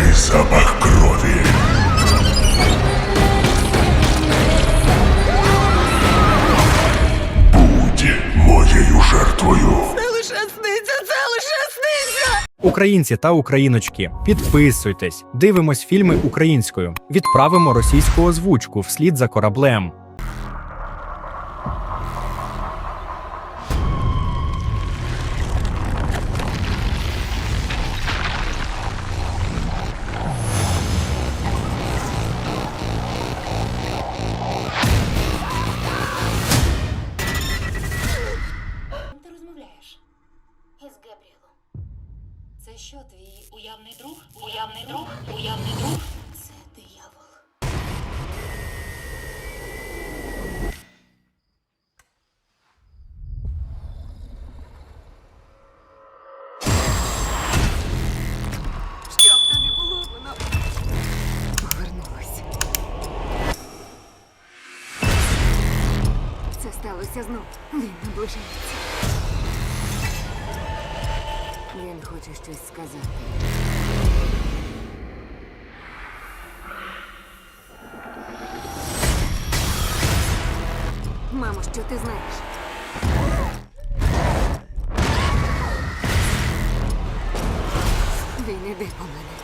Який запах крові. Будь моєю жертвою. Це лише сниться, це лише сниться! Українці та україночки, підписуйтесь, дивимось фільми українською, відправимо російську озвучку вслід за кораблем. Друг? Уявний друг? Уявний друг? Це диявол. Щоб то не було, воно повернулося. Це сталося знов. Він наближається. Він хоче щось сказати. Що ти знаєш? Він іде по мене.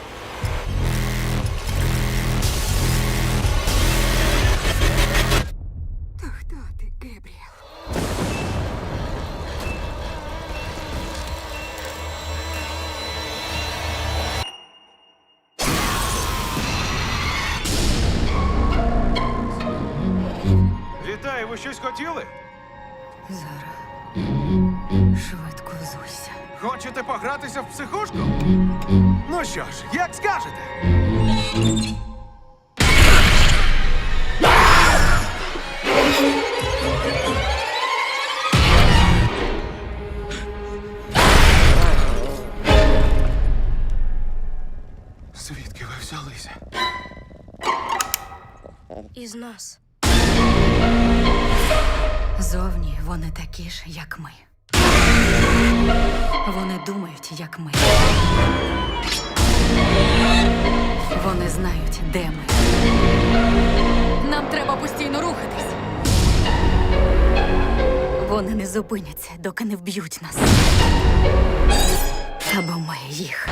Хотіли? Зара, швидко взуйся. Хочете погратися в психушку? Ну що ж, як скажете? Звідки ви взялися? Із нас. Зовні вони такі ж, як ми. Вони думають, як ми. Вони знають, де ми. Нам треба постійно рухатись. Вони не зупиняться, доки не вб'ють нас. Або ми їх.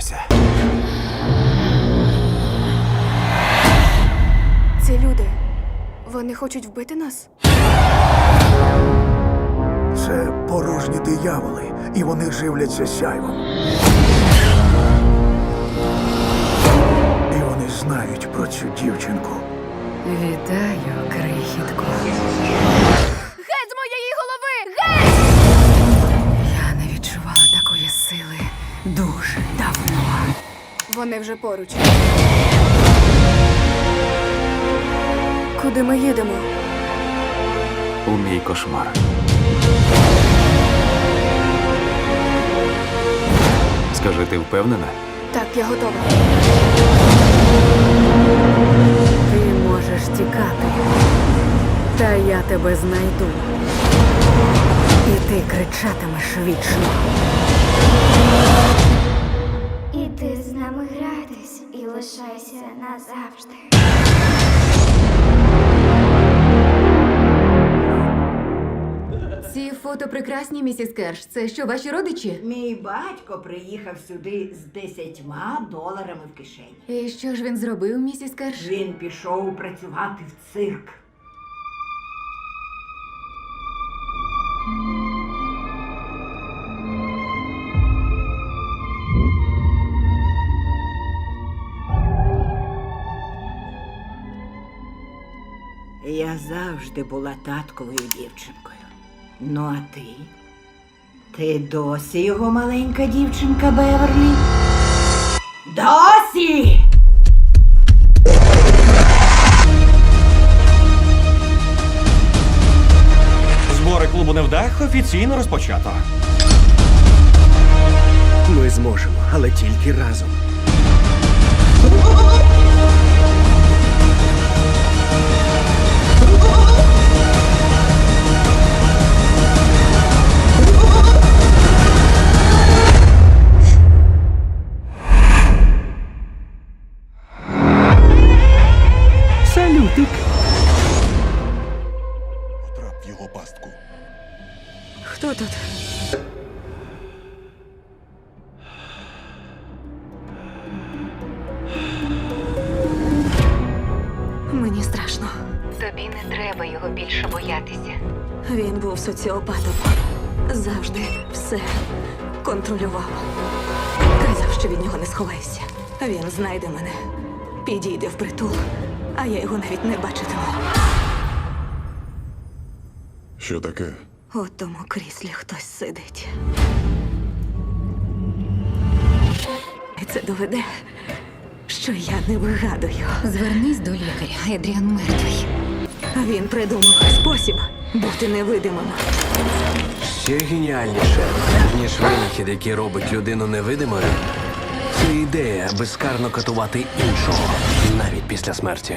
Повернулася. Це люди. Вони хочуть вбити нас? Це порожні дияволи, і вони живляться сяйвом. І вони знають про цю дівчинку. Вітаю, крихітко. Геть з моєї голови! Геть! Вони вже поруч. Куди ми їдемо? У мій кошмар. Скажи, ти впевнена? Так, я готова. Ти можеш тікати, та я тебе знайду. І ти кричатимеш вічно. Назавжди. Ці фото прекрасні, місіс Керш. Це що, ваші родичі? Мій батько приїхав сюди з десятьма доларами в кишені. І що ж він зробив, місіс Керш? Він пішов працювати в цирк. завжди була татковою дівчинкою. Ну, а ти? Ти досі його маленька дівчинка Беверлі? Досі! Збори клубу невдах офіційно розпочато. Ми зможемо, але тільки разом. Його більше боятися. Він був соціопатом. Завжди все контролював. Казав, що від нього не сховайся. Він знайде мене, підійде в притул, а я його навіть не бачитиму. Що таке? У тому кріслі хтось сидить. І це доведе, що я не вигадую. Звернись до лікаря. Едріан мертвий. Він придумав спосіб бути невидимим. Ще геніальніше, ніж винахід, який робить людину невидимою. Це ідея безкарно катувати іншого, навіть після смерті.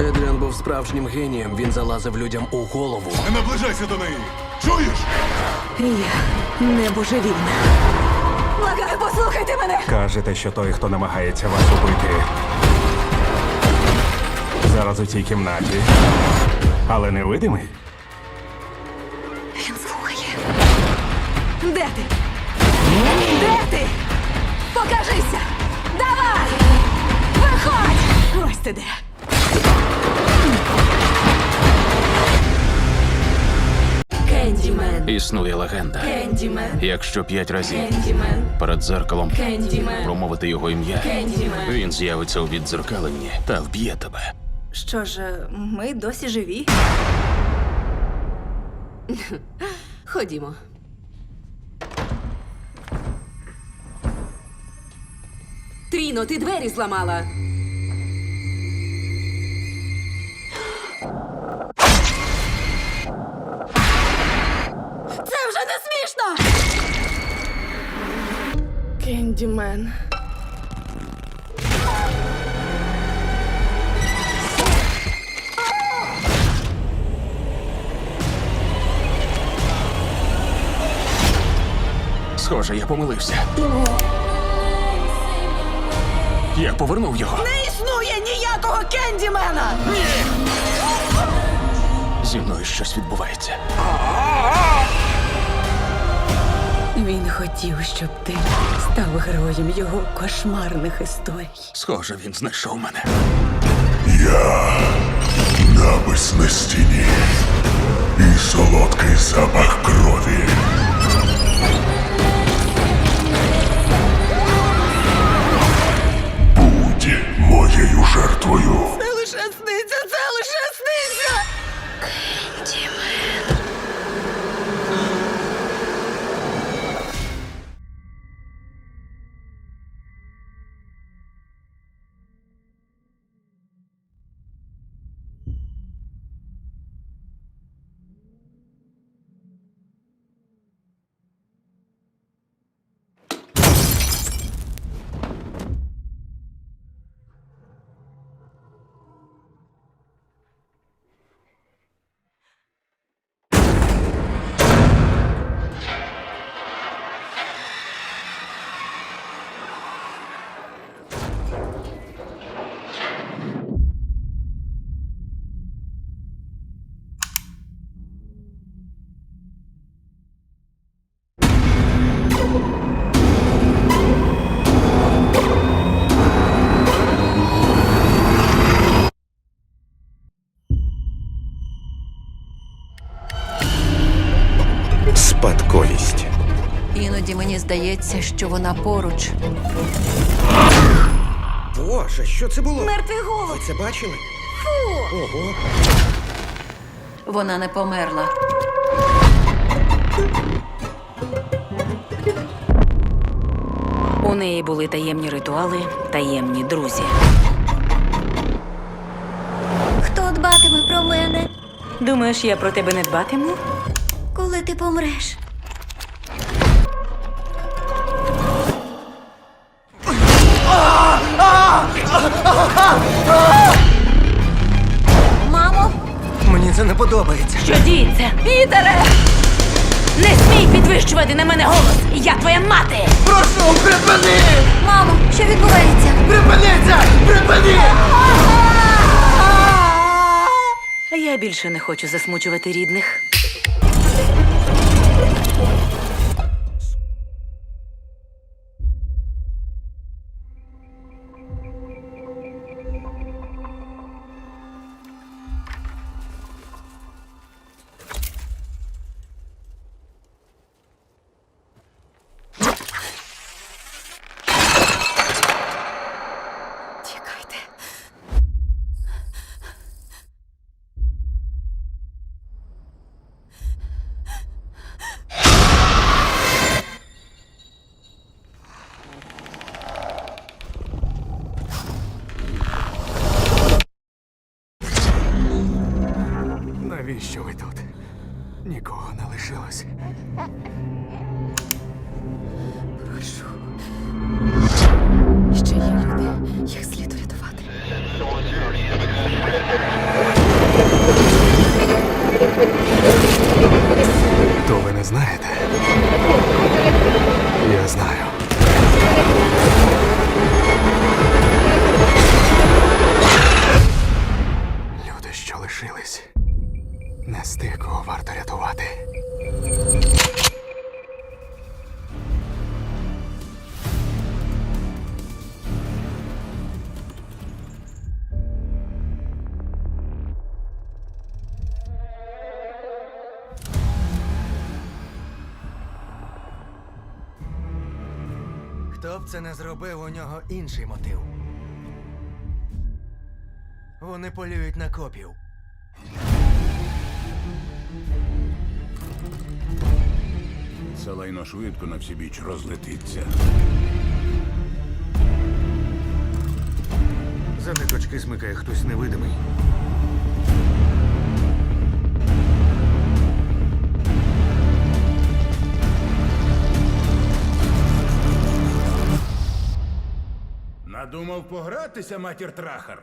Едріан був справжнім генієм, він залазив людям у голову. Не наближайся до неї! Чуєш? Я не божевільна. Благаю, послухайте мене! Кажете, що той, хто намагається вас убити, зараз у цій кімнаті, але невидимий? Він слухає. Де ти? Де ти? Покажися! Давай! Виходь! Ось ти де. Кендімен. Існує легенда. Кендімен. Якщо п'ять разів Кендімен. перед дзеркалом Кендімен. промовити його ім'я, Кендімен. він з'явиться у віддзеркаленні та вб'є тебе. Що ж, ми досі живі. Ходімо. Тріно, ти двері зламала. Це вже не смішно! Кендімен. Схоже, я помилився. Я повернув його. Не існує ніякого кендімена! Ні! Зі мною щось відбувається. Він хотів, щоб ти став героєм його кошмарних історій. Схоже, він знайшов мене. Я Напис на стіні. І солодкий запах крові. Жертвою. Це лише сниться, Іноді мені здається, що вона поруч. Боже, що це було? Мертвий голод! Ви це бачили? Ого. Вона не померла. У неї були таємні ритуали, таємні друзі. Хто дбатиме про мене? Думаєш, я про тебе не дбатиму? Коли ти помреш? Це не подобається. Що діється? Пітере! Не смій підвищувати на мене голос! Я твоя мати! Прошу, припини! мамо, що відбувається? Припиниться! Припини! Я більше не хочу засмучувати рідних. Варто рятувати. Хто б це не зробив, у нього інший мотив. Вони полюють на копів. Це лайно швидко на всі біч розлетиться. За ниточки смикає хтось невидимий. Надумав погратися, матір трахар.